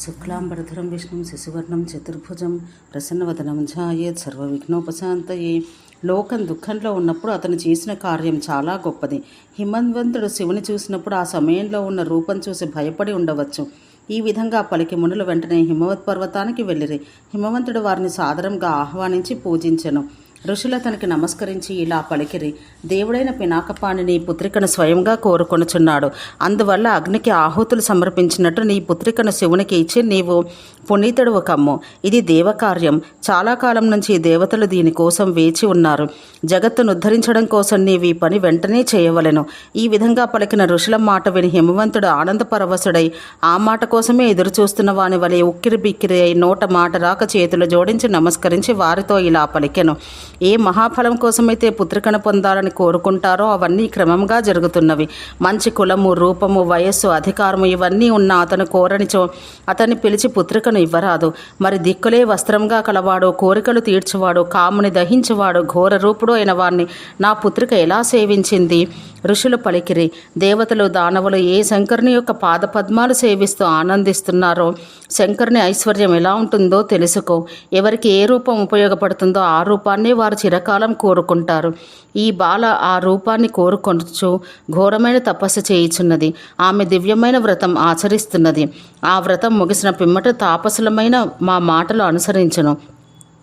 శుక్లాంబరధరం విష్ణుం శశివర్ణం చతుర్భుజం ప్రసన్నవదనం ఝాయేత్ సర్వవిఘ్నోపశాంతయే. లోకం దుఃఖంలో ఉన్నప్పుడు అతను చేసిన కార్యం చాలా గొప్పది. హిమన్వంతుడు శివుని చూసినప్పుడు ఆ సమయంలో ఉన్న రూపం చూసి భయపడి ఉండవచ్చు. ఈ విధంగా పలికి మునులు వెంటనే హిమవత్ పర్వతానికి వెళ్ళిరి. హిమవంతుడు వారిని సాదరంగా ఆహ్వానించి పూజించెను. ఋషులు అతనికి నమస్కరించి ఇలా పలికిరి. దేవుడైన పినాకపాణిని పుత్రికను స్వయంగా కోరుకొనుచున్నాడు. అందువల్ల అగ్నికి ఆహుతులు సమర్పించినట్టు నీ పుత్రికను శివునికి ఇచ్చి నీవు పునీతుడు కమ్ము. ఇది దేవకార్యం. చాలా కాలం నుంచి దేవతలు దీనికోసం వేచి ఉన్నారు. జగత్తును ఉద్ధరించడం కోసం నీవు ఈ పని వెంటనే చేయవలెను. ఈ విధంగా పలికిన ఋషుల మాట విని హిమవంతుడు ఆనందపరవశుడై ఆ మాట కోసమే ఎదురు చూస్తున్న వాని వలె ఉక్కిరి బిక్కిరి అయి నోట మాట రాక చేతులు జోడించి నమస్కరించి వారితో ఇలా పలికెను. ఏ మహాఫలం కోసమైతే పుత్రికను పొందాలని కోరుకుంటారో అవన్నీ క్రమంగా జరుగుతున్నవి. మంచి కులము రూపము వయస్సు అధికారము ఇవన్నీ ఉన్న అతను కోరనిచో అతన్ని పిలిచి పుత్రికను ఇవ్వరాదు. మరి దిక్కులే వస్త్రంగా కలవాడు కోరికలు తీర్చువాడు కాముని దహించువాడు ఘోర రూపుడు అయిన వారిని నా పుత్రిక ఎలా సేవించింది? ఋషులు పలికిరి. దేవతలు దానవులు ఏ శంకరుని యొక్క పాదపద్మాలు సేవిస్తూ ఆనందిస్తున్నారో శంకరుని ఐశ్వర్యం ఎలా ఉంటుందో తెలుసుకో. ఎవరికి ఏ రూపం ఉపయోగపడుతుందో ఆ రూపాన్ని వారు చిరకాలం కోరుకుంటారు. ఈ బాల ఆ రూపాన్ని కోరుకొనచ్చు ఘోరమైన తపస్సు చేయుచున్నది. ఆమె దివ్యమైన వ్రతం ఆచరిస్తున్నది. ఆ వ్రతం ముగిసిన పిమ్మట తాపసులమైన మా మాటలు అనుసరించను.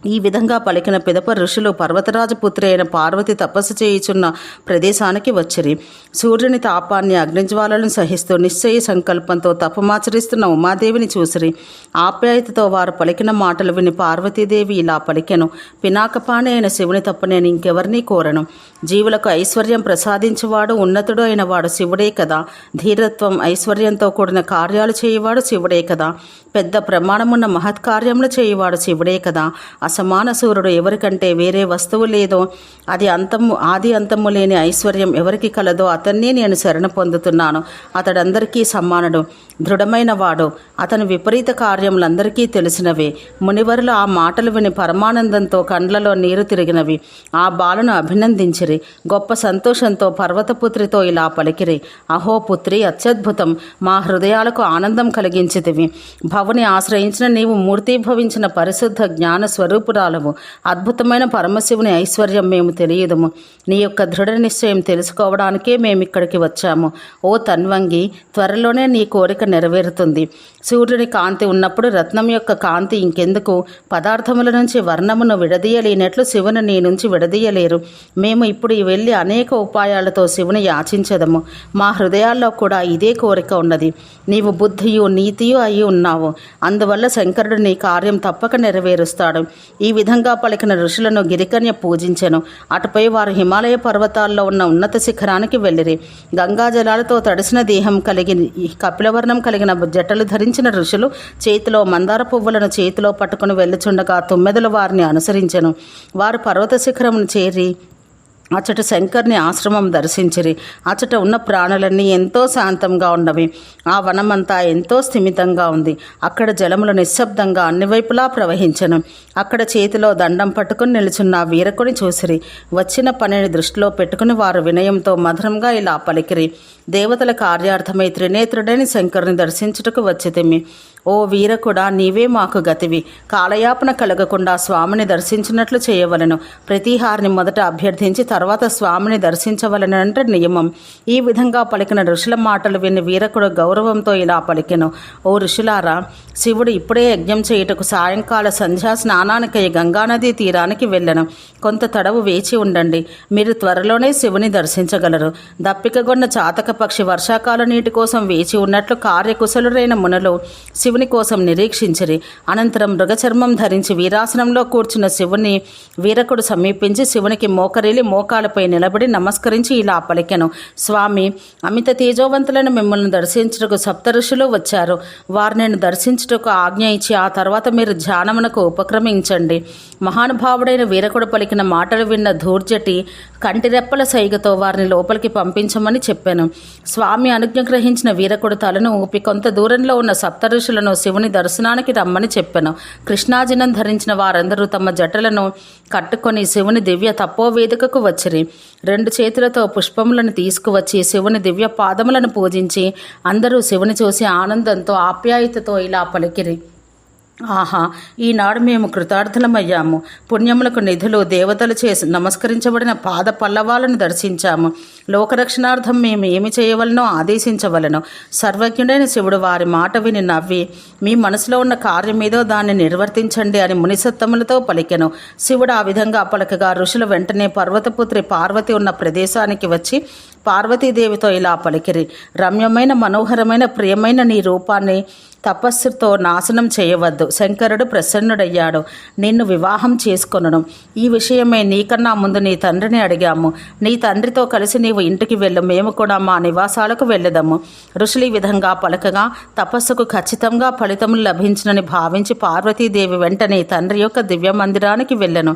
ఈ విధంగా పలికిన పిదప ఋషులు పర్వతరాజపుత్రి అయిన పార్వతి తపస్సు చేయుచున్న ప్రదేశానికి వచ్చిరి. సూర్యుని తాపాన్ని అగ్నిజ్వాలను సహిస్తూ నిశ్చయ సంకల్పంతో తపమాచరిస్తున్న ఉమాదేవిని చూసిరి. ఆప్యాయతతో వారు పలికిన మాటలు విని పార్వతీదేవి ఇలా పలికెను పినాకపాణి అయిన శివుని తప్ప నేను ఇంకెవరినీ కోరను. జీవులకు ఐశ్వర్యం ప్రసాదించువాడు ఉన్నతుడు అయిన వాడు శివుడే కదా. ధీరత్వం ఐశ్వర్యంతో కూడిన కార్యాలు చేయవాడు శివుడే కదా. పెద్ద ప్రమాణమున్న మహత్కార్యములు చేయువాడు శివుడే కదా. అసమాన సూర్యుడు ఎవరికంటే వేరే వస్తువు లేదో అది అంతము ఆది అంతము లేని ఐశ్వర్యం ఎవరికి కలదో అతన్నే నేను శరణ పొందుతున్నాను. అతడందరికీ సమానుడు దృఢమైన వాడు అతని విపరీత కార్యములందరికీ తెలిసినవే. మునివరులు ఆ మాటలు విని పరమానందంతో కండ్లలో నీరు తిరిగినవి. ఆ బాలను అభినందించిరి. గొప్ప సంతోషంతో పర్వతపుత్రితో ఇలా పలికిరి. అహో పుత్రి అత్యద్భుతం. మా హృదయాలకు ఆనందం కలిగించితివి. భవుని ఆశ్రయించిన నీవు మూర్తీభవించిన పరిశుద్ధ జ్ఞాన స్వరూపురాలవు. అద్భుతమైన పరమశివుని ఐశ్వర్యం మేము తెలియదుము. నీ యొక్క దృఢ నిశ్చయం తెలుసుకోవడానికే మేము ఇక్కడికి వచ్చాము. ఓ తన్వంగి త్వరలోనే నీ కోరిక నెరవేరుతుంది. సూర్యుని కాంతి ఉన్నప్పుడు రత్నం యొక్క కాంతి ఇంకెందుకు? పదార్థముల నుంచి వర్ణమును విడదీయలేనట్లు శివుని నీ నుంచి విడదీయలేరు. మేము ఇప్పుడు వెళ్ళి అనేక ఉపాయాలతో శివుని యాచించదము. మా హృదయాల్లో కూడా ఇదే కోరిక ఉన్నది. నీవు బుద్ధియు నీతియు అయి ఉన్నావు. అందువల్ల శంకరుడు నీ కార్యం తప్పక నెరవేరుస్తాడు. ఈ విధంగా పలికిన ఋషులను గిరికన్య పూజించెను. అటుపై వారు హిమాలయ పర్వతాల్లో ఉన్న ఉన్నత శిఖరానికి వెళ్ళిరి. గంగాజలాలతో తడిసిన దేహం కలిగి కపిలవర్ణం కలిగిన జటలు ధరించిన ఋషులు చేతిలో మందార పువ్వులను చేతిలో పట్టుకుని వెళ్ళుచుండగా తుమ్మెదలు వారిని అనుసరించెను. వారు పర్వత శిఖరమును చేరి అచ్చట శంకర్ని ఆశ్రమం దర్శించిరి. అచ్చట ఉన్న ప్రాణులన్నీ ఎంతో శాంతంగా ఉన్నవి. ఆ వనమంతా ఎంతో స్థిమితంగా ఉంది. అక్కడ జలములు నిశ్శబ్దంగా అన్ని వైపులా ప్రవహించను. అక్కడ చేతిలో దండం పట్టుకుని నిలుచున్న వీరకుని చూసిరి. వచ్చిన పనిని దృష్టిలో పెట్టుకుని వారు వినయంతో మధురంగా ఇలా పలికిరి. దేవతల కార్యార్థమై త్రినేత్రుడని శంకరుని దర్శించుటకు వచ్చితిమి ఓ వీరకుడా నీవే మాకు గతివి. కాలయాపన కలగకుండా స్వామిని దర్శించినట్లు చేయవలను. ప్రతీహారిని మొదట అభ్యర్థించి తర్వాత స్వామిని దర్శించవలనంటే నియమం. ఈ విధంగా పలికిన ఋషుల మాటలు విని వీరకుడు గౌరవంతో ఇలా పలికెను. ఓ ఋషులారా శివుడు ఇప్పుడే యజ్ఞం చేయుటకు సాయంకాల సంధ్యా స్నానానికై గంగానదీ తీరానికి వెళ్ళను. కొంత తడవు వేచి ఉండండి. మీరు త్వరలోనే శివుని దర్శించగలరు. దప్పికగొన్న చాతక పక్షి వర్షాకాల నీటి కోసం వేచి ఉన్నట్లు కార్యకుశలుడైన మునలు శివుని కోసం నిరీక్షించిరి. అనంతరం మృగచర్మం ధరించి వీరాసనంలో కూర్చున్న శివుని వీరకుడు సమీపించి శివునికి మోకరిలి మోకాలపై నిలబడి నమస్కరించి ఇలా పలికెను. స్వామి అమిత తేజోవంతులను మిమ్మల్ని దర్శించుటకు సప్త ఋషులు వచ్చారు. వారు నేను దర్శించుటకు ఆజ్ఞ ఇచ్చి ఆ తర్వాత మీరు ధ్యానమునకు ఉపక్రమించండి. మహానుభావుడైన వీరకుడు పలికిన మాటలు విన్న ధూర్జటి కంటిరెప్పల సైగతో వారిని లోపలికి పంపించమని చెప్పాను. స్వామి అనుజ్ఞగ్రహించిన వీరకుడు తలను ఊపి కొంత దూరంలో ఉన్న సప్త ఋషులు భక్తులను శివుని దర్శనానికి రమ్మని చెప్పాను. కృష్ణాజినం ధరించిన వారందరూ తమ జటలను కట్టుకొని శివుని దివ్య తపోవేదికకు వచ్చిరి. రెండు చేతులతో పుష్పములను తీసుకువచ్చి శివుని దివ్య పాదములను పూజించి అందరూ శివుని చూసి ఆనందంతో ఆప్యాయతతో ఇలా పలికిరి. ఆహా ఈనాడు మేము కృతార్థులమయ్యాము. పుణ్యములకు నిధులు దేవతలు చేసి నమస్కరించబడిన పాద పల్లవాలను దర్శించాము. లోకరక్షణార్థం మేము ఏమి చేయవలనో ఆదేశించవలను. సర్వజ్ఞుడైన శివుడు వారి మాట విని నవ్వి మీ మనసులో ఉన్న కార్యమేదో దాన్ని నిర్వర్తించండి అని మునిసత్తములతో పలికెను. శివుడు ఆ విధంగా పలకగా ఋషులు వెంటనే పర్వతపుత్రి పార్వతి ఉన్న ప్రదేశానికి వచ్చి పార్వతీదేవితో ఇలా పలికిరి. రమ్యమైన మనోహరమైన ప్రియమైన నీ రూపాన్ని తపస్సుతో నాశనం చేయవద్దు. శంకరుడు ప్రసన్నుడయ్యాడు. నిన్ను వివాహం చేసుకొనను. ఈ విషయమే నీకన్నా ముందు నీ తండ్రిని అడిగాము. నీ తండ్రితో కలిసి నీవు ఇంటికి వెళ్ళు. మేము కూడా మా నివాసాలకు వెళ్ళదము. ఋషులు ఈ విధంగా పలకగా తపస్సుకు ఖచ్చితంగా ఫలితములు లభించినని భావించి పార్వతీదేవి వెంటనే తండ్రి యొక్క దివ్య మందిరానికి వెళ్ళను.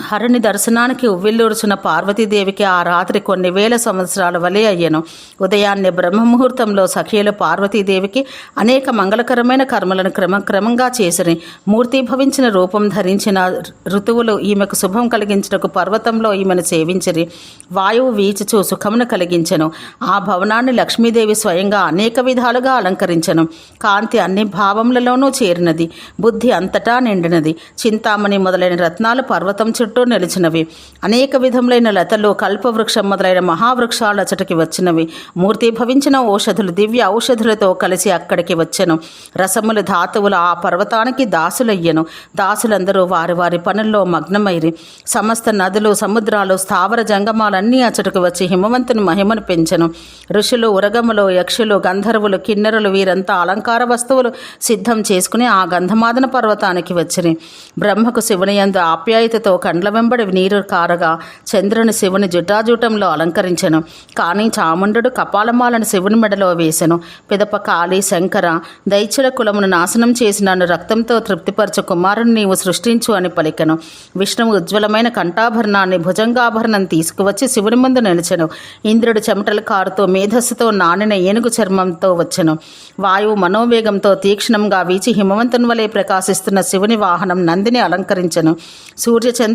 హరుని దర్శనానికి ఉవ్విల్లూరుచున్న పార్వతీదేవికి ఆ రాత్రి కొన్ని వేల సంవత్సరాల వలె అయ్యను. ఉదయాన్నే బ్రహ్మముహూర్తంలో సఖియులు పార్వతీదేవికి అనేక మంగళకరమైన కర్మలను క్రమక్రమంగా చేసిరి మూర్తిభవించిన రూపం ధరించిన ఋతువులు ఈమెకు శుభం కలిగించుటకు పర్వతంలో ఈమెను సేవించిరి. వాయువు వీచుచు సుఖమును కలిగించెను. ఆ భవనాన్ని లక్ష్మీదేవి స్వయంగా అనేక విధాలుగా అలంకరించెను. కాంతి అన్ని భావములలోనూ చేరినది. బుద్ధి అంతటా నిండినది. చింతామణి మొదలైన రత్నాలు పర్వతం చుట్టూ నిలిచినవి. అనేక విధములైన లతలు కల్పవృక్షం మొదలైన మహావృక్షాలు అచటికి వచ్చినవి. మూర్తి భవించిన ఔషధులు దివ్య ఔషధులతో కలిసి అక్కడికి వచ్చెను. రసములు ధాతువులు ఆ పర్వతానికి దాసులయ్యను. దాసులందరూ వారి వారి పనుల్లో మగ్నమైరి. సమస్త నదులు సముద్రాలు స్థావర జంగమాలన్నీ అచటకు వచ్చి హిమవంతుని మహిమను పెంచెను. ఋషులు ఉరగములు యక్షులు గంధర్వులు కిన్నెరులు వీరంతా అలంకార వస్తువులు సిద్ధం చేసుకుని ఆ గంధమాదన పర్వతానికి వచ్చిరి. బ్రహ్మకు శివుని యందు ఆప్యాయతతో కండ్ల వెంబడి నీరు కారగా చంద్రుని శివుని జుటాజూటంలో అలంకరించెను. కానీ చాముండు కపాలమాలను శివుని మెడలో వేసెను. పిదప కాళి శంకర దైత్యుల కులమును నాశనం చేసి నన్ను రక్తంతో తృప్తిపరచు కుమారుని నీవు సృష్టించు అని పలికెను. విష్ణువు ఉజ్వలమైన కంఠాభరణాన్ని భుజంగాభరణం తీసుకువచ్చి శివుని ముందు నిలిచెను. ఇంద్రుడు చెమటలు కారుతో మేధస్సుతో నానిన ఏనుగు చర్మంతో వచ్చెను. వాయువు మనోవేగంతో తీక్షణంగా వీచి హిమవంతుని వలె ప్రకాశిస్తున్న శివుని వాహనం నందిని అలంకరించెను.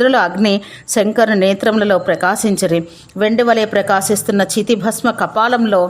సూర్యచంద్రులు అగ్ని శంకరు నేత్రములలో ప్రకాశించరి. వెండి వలె ప్రకాశిస్తున్న చితిభస్మ కపాలంలో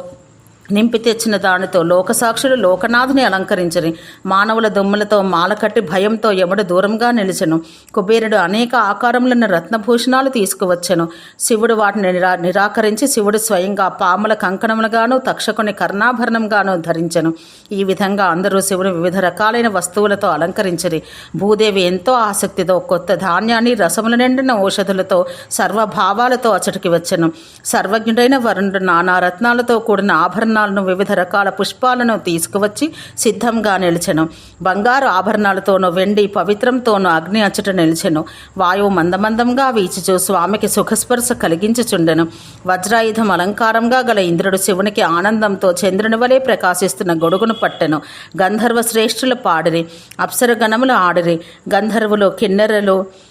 నింపి తెచ్చిన దానితో లోకసాక్షులు లోకనాథుని అలంకరించని మానవుల దుమ్ములతో మాలకట్టి భయంతో యముడు దూరంగా నిలిచెను. కుబేరుడు అనేక ఆకారములను రత్నభూషణాలు తీసుకువచ్చెను. శివుడు వాటిని నిరా నిరాకరించి శివుడు స్వయంగా పాముల కంకణములుగాను తక్షకుని కర్ణాభరణంగాను ధరించెను. ఈ విధంగా అందరూ శివుని వివిధ రకాలైన వస్తువులతో అలంకరించరి. భూదేవి ఎంతో ఆసక్తితో కొత్త ధాన్యాన్ని రసముల నిండిన ఔషధులతో సర్వభావాలతో అచటికి వచ్చెను. సర్వజ్ఞుడైన వరుణుడు నానా రత్నాలతో కూడిన ఆభరణ ఆభరణాలను వివిధ రకాల పుష్పాలను తీసుకువచ్చి సిద్ధంగా నిలిచెను. బంగారు ఆభరణాలతోనూ వెండి పవిత్రంతోనూ అగ్ని అచ్చట నిలిచెను. వాయువు మందమందంగా వీచుచు స్వామికి సుఖస్పర్శ కలిగించుచుండెను. వజ్రాయుధం అలంకారంగా గల ఇంద్రుడు శివునికి ఆనందంతో చంద్రుని వలె ప్రకాశిస్తున్న గొడుగును పట్టెను. గంధర్వ శ్రేష్ఠులు పాడిరి. అప్సరగణములు ఆడిరి. గంధర్వులు కిన్నెరలు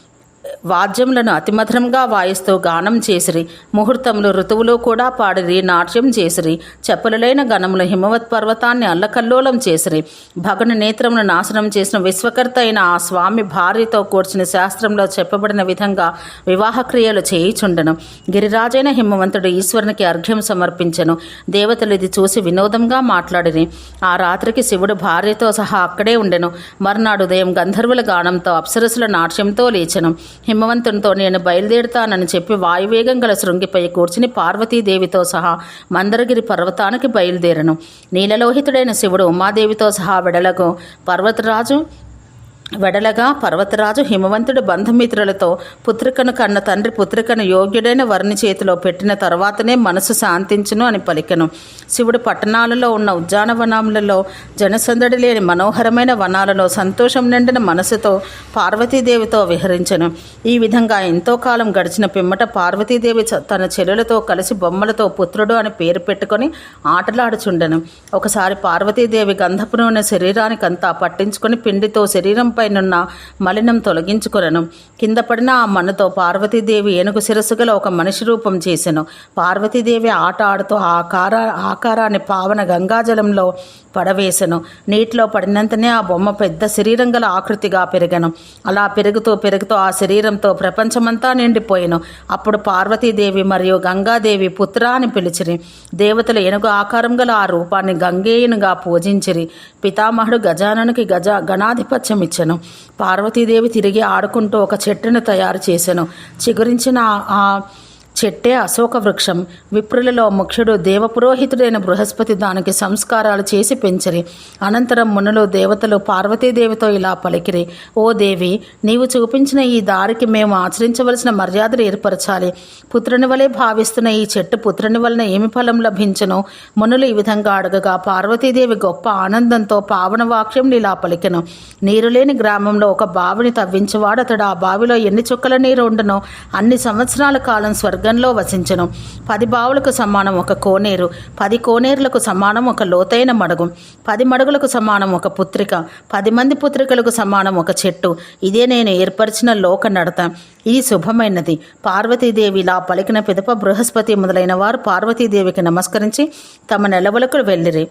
వాద్యములను అతిమధురంగా వాయిస్తూ గానం చేసిరి. ముహూర్తములు ఋతువులో కూడా పాడిరి నాట్యం చేసిరి. చెప్పులైన గణములు హిమవత్ పర్వతాన్ని అల్లకల్లోలం చేసిరి. భగని నేత్రమును నాశనం చేసిన విశ్వకర్త అయిన ఆ స్వామి భార్యతో కూర్చుని శాస్త్రంలో చెప్పబడిన విధంగా వివాహ క్రియలు చేయిచుండెను. గిరిరాజైన హిమవంతుడు ఈశ్వరునికి అర్ఘ్యం సమర్పించెను. దేవతలు ఇది చూసి వినోదంగా మాట్లాడిరి. ఆ రాత్రికి శివుడు భార్యతో సహా అక్కడే ఉండెను. మర్నాడు ఉదయం గంధర్వుల గానంతో అప్సరసుల నాట్యంతో లేచెను. హిమవంతునితో నేను బయలుదేరుతానని చెప్పి వాయువేగం గల శృంగిపై కూర్చుని పార్వతీదేవితో సహా మందరగిరి పర్వతానికి బయలుదేరను. నీలలోహితుడైన శివుడు ఉమాదేవితో సహా వెడలకు పర్వతరాజు వెడలగా పర్వతరాజు హిమవంతుడి బంధుమిత్రులతో పుత్రికను కన్న తండ్రి పుత్రికను యోగ్యుడైన వర్ణి చేతిలో పెట్టిన తర్వాతనే మనసు శాంతించును అని పలికెను. శివుడు పట్టణాలలో ఉన్న ఉద్యానవనములలో జనసందడి లేని మనోహరమైన వనాలలో సంతోషం నిండిన మనసుతో పార్వతీదేవితో విహరించెను. ఈ విధంగా ఎంతో కాలం గడిచిన పిమ్మట పార్వతీదేవి చ- తన చెల్లెలతో కలిసి బొమ్మలతో పుత్రుడు అని పేరు పెట్టుకొని ఆటలాడుచుండెను. ఒకసారి పార్వతీదేవి గంధపు నూనె శరీరానికంతా పట్టించుకొని పిండితో శరీరం పైనున్న మలినం తొలగించుకొనను. కింద పడిన ఆ మన్నుతో పార్వతీదేవి ఏనుగు శిరస్సు గల ఒక మనిషి రూపం చేసెను. పార్వతీదేవి ఆట ఆడుతూ ఆకార ఆకారాన్ని పావన గంగాజలంలో పడవేశను నీటిలో పడినంతనే ఆ బొమ్మ పెద్ద శరీరం గల ఆకృతిగా పెరిగను. అలా పెరుగుతూ పెరుగుతూ ఆ శరీరంతో ప్రపంచమంతా నిండిపోయాను. అప్పుడు పార్వతీదేవి మరియు గంగాదేవి పుత్ర అని పిలిచిరి. దేవతలు ఏనుగు ఆకారం గల ఆ రూపాన్ని గంగేయునిగా పూజించిరి. పితామహుడు గజాననికి గజ గణాధిపత్యం ఇచ్చను. పార్వతీదేవి తిరిగి ఆడుకుంటూ ఒక చెట్టును తయారు చేశాను చిగురించిన ఆ చెట్టే అశోక వృక్షం. విప్రులలో ముఖ్యుడు దేవపురోహితుడైన బృహస్పతి దానికి సంస్కారాలు చేసి పెంచిరి. అనంతరం మునులు దేవతలు పార్వతీదేవితో ఇలా పలికిరి. ఓ దేవి నీవు చూపించిన ఈ దారికి మేము ఆచరించవలసిన మర్యాదలు ఏర్పరచాలి. పుత్రుని వలె భావిస్తున్న ఈ చెట్టు పుత్రుని వలన ఏమి ఫలం లభించను? మునులు ఈ విధంగా అడగగా పార్వతీదేవి గొప్ప ఆనందంతో పావన వాక్యం ఇలా పలికెను. నీరు లేని గ్రామంలో ఒక బావిని తవ్వించేవాడు అతడు ఆ బావిలో ఎన్ని చుక్కల నీరు ఉండనో? అన్ని సంవత్సరాల కాలం స్వర్గంలో వసించను. పది బావులకు సమానం ఒక కోనేరు పది కోనేరులకు సమానం ఒక లోతైన మడుగు పది మడుగులకు సమానం ఒక పుత్రిక పది మంది పుత్రికలకు సమానం ఒక చెట్టు. ఇదే నేను ఏర్పరిచిన లోక నడత. ఇది శుభమైనది. పార్వతీదేవి ఇలా పలికిన పిదప బృహస్పతి మొదలైన వారు పార్వతీదేవికి నమస్కరించి తమ నెలవులకు వెళ్ళిరి.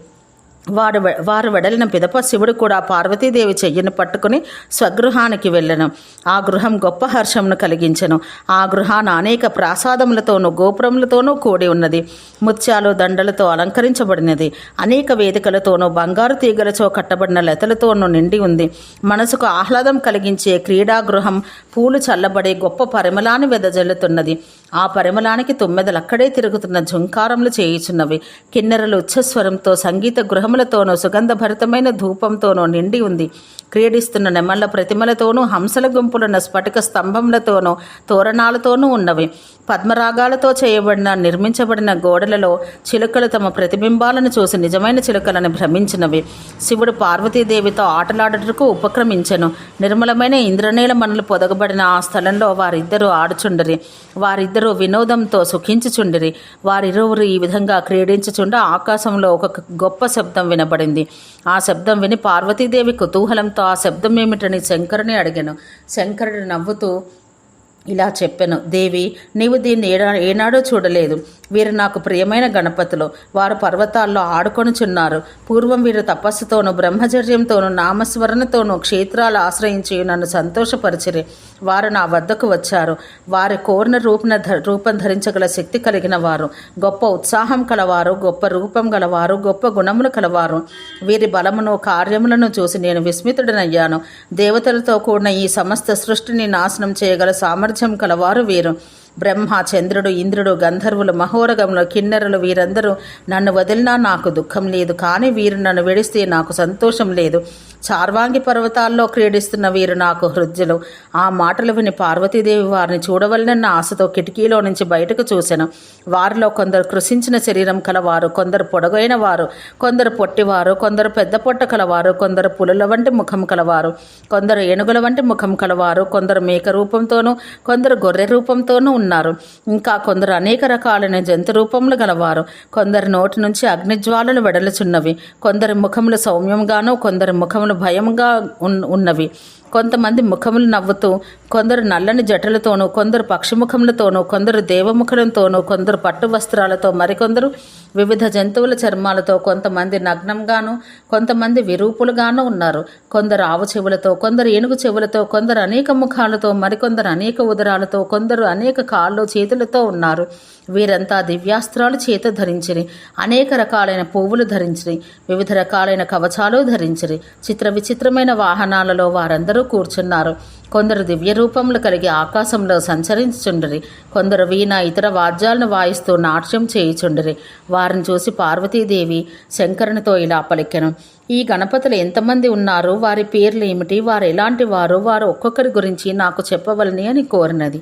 వారు వారు వెడలిన పిదప శివుడు కూడా పార్వతీదేవి చెయ్యిని పట్టుకుని స్వగృహానికి వెళ్ళను. ఆ గృహం గొప్ప హర్షమును కలిగించెను. ఆ గృహాన అనేక ప్రాసాదములతోనూ గోపురములతోనూ కూడి ఉన్నది. ముత్యాలు దండలతో అలంకరించబడినది. అనేక వేదికలతోనూ బంగారు తీగలతో కట్టబడిన లతలతోనూ నిండి ఉంది. మనసుకు ఆహ్లాదం కలిగించే క్రీడా గృహం పూలు చల్లబడే గొప్ప పరిమళాన్ని వెదజల్లుతున్నది. ఆ పరిమళానికి తొమ్మిదలు అక్కడే తిరుగుతున్న ఝుంకారములు చేయుచున్నవి. కిన్నెరలు ఉచ్చస్వరంతో సంగీత గృహములతోనూ సుగంధభరితమైన ధూపంతోనూ నిండి ఉంది. క్రీడిస్తున్న నెమళ్ళ ప్రతిమలతోనూ హంసల గుంపులున్న స్ఫటిక స్తంభములతోనూ తోరణాలతోనూ ఉన్నవి. పద్మరాగాలతో చేయబడిన నిర్మించబడిన గోడలలో చిలుకలు తమ ప్రతిబింబాలను చూసి నిజమైన చిలుకలను భ్రమించినవి. శివుడు పార్వతీదేవితో ఆటలాడుటకు ఉపక్రమించెను. నిర్మలమైన ఇంద్రనీల మనులు పొదగబడిన ఆ స్థలంలో వారిద్దరూ ఆడుచుండిరి. వారిద్దరూ వినోదంతో సుఖించుచుండిరి. వారిరువురు ఈ విధంగా క్రీడించుచుండ ఆకాశంలో ఒక గొప్ప శబ్దం వినబడింది. ఆ శబ్దం విని పార్వతీదేవి కుతూహలంతో ఆ శబ్దం ఏమిటని శంకరుని అడిగాను. శంకరుడు నవ్వుతూ ఇలా చెప్పాను. దేవి నీవు దీన్ని ఏడా ఏనాడో చూడలేదు. వీరు నాకు ప్రియమైన గణపతులు. వారు పర్వతాల్లో ఆడుకొనుచున్నారు. పూర్వం వీరు తపస్సుతోనూ బ్రహ్మచర్యంతోనూ నామస్మరణతోనూ క్షేత్రాలు ఆశ్రయించి నన్ను సంతోషపరిచిరి. వారు నా వద్దకు వచ్చారు. వారి కోరిన రూపన ధ- రూపం ధరించగల శక్తి కలిగిన వారు. గొప్ప ఉత్సాహం కలవారు. గొప్ప రూపం గలవారు. గొప్ప గుణములు కలవారు. వీరి బలమును కార్యములను చూసి నేను విస్మితుడనయ్యాను. దేవతలతో కూడిన ఈ సమస్త సృష్టిని నాశనం చేయగల సామర్థ్యం కలవారు వీరు. బ్రహ్మ చంద్రుడు ఇంద్రుడు గంధర్వులు మహోరగములు కిన్నెరలు వీరందరూ నన్ను వదిలినా నాకు దుఃఖం లేదు. కానీ వీరు నన్ను విడిస్తే నాకు సంతోషం లేదు. చార్వాంగి పర్వతాల్లో క్రీడిస్తున్న వీరు నాకు హృద్యులు. ఆ మాటలు విని పార్వతీదేవి వారిని చూడవలనన్న ఆశతో కిటికీలో నుంచి బయటకు చూశాను వారిలో కొందరు కృషించిన శరీరం కలవారు. కొందరు పొడగైన వారు. కొందరు పొట్టివారు. కొందరు పెద్ద పొట్ట కలవారు. కొందరు పులుల వంటి ముఖం కలవారు. కొందరు ఏనుగుల వంటి ముఖం కలవారు. కొందరు మేక రూపంతోనూ కొందరు గొర్రె రూపంతోనూ ఉన్నారు ఉన్నారు. ఇంకా కొందరు అనేక రకాలైన జంతు రూపములు గలవారు. కొందరు నోటి నుంచి అగ్నిజ్వాలలు వెడలుచున్నవి. కొందరి ముఖములు సౌమ్యంగాను కొందరి ముఖములు భయంగా ఉన్- ఉన్నవి. కొంతమంది ముఖములు నవ్వుతూ కొందరు నల్లని జటలతోనూ కొందరు పక్షిముఖములతోనూ కొందరు దేవముఖులతోనూ కొందరు పట్టు వస్త్రాలతో మరికొందరు వివిధ జంతువుల చర్మాలతో కొంతమంది నగ్నంగాను కొంతమంది విరూపులుగాను ఉన్నారు. కొందరు ఆవు చెవులతో కొందరు ఏనుగు చెవులతో కొందరు అనేక ముఖాలతో మరికొందరు అనేక ఉదరాలతో కొందరు అనేక కాళ్ళు చేతులతో ఉన్నారు. వీరంతా దివ్యాస్త్రాలు చేత ధరించిరి. అనేక రకాలైన పువ్వులు ధరించిరి. వివిధ రకాలైన కవచాలు ధరించిరి. చిత్ర విచిత్రమైన వాహనాలలో వారందరూ కూర్చున్నారు. కొందరు దివ్య రూపములు కలిగి ఆకాశంలో సంచరించుచుండరి. కొందరు వీణ ఇతర వాద్యాలను వాయిస్తూ నాట్యం చేయుచుండిరి. వారిని చూసి పార్వతీదేవి శంకరునితో ఇలా పలికెను. ఈ గణపతులు ఎంతమంది ఉన్నారు? వారి పేర్లు ఏమిటి వారు ఎలాంటి వారు? వారు ఒక్కొక్కరి గురించి నాకు చెప్పవలని అని కోరినది.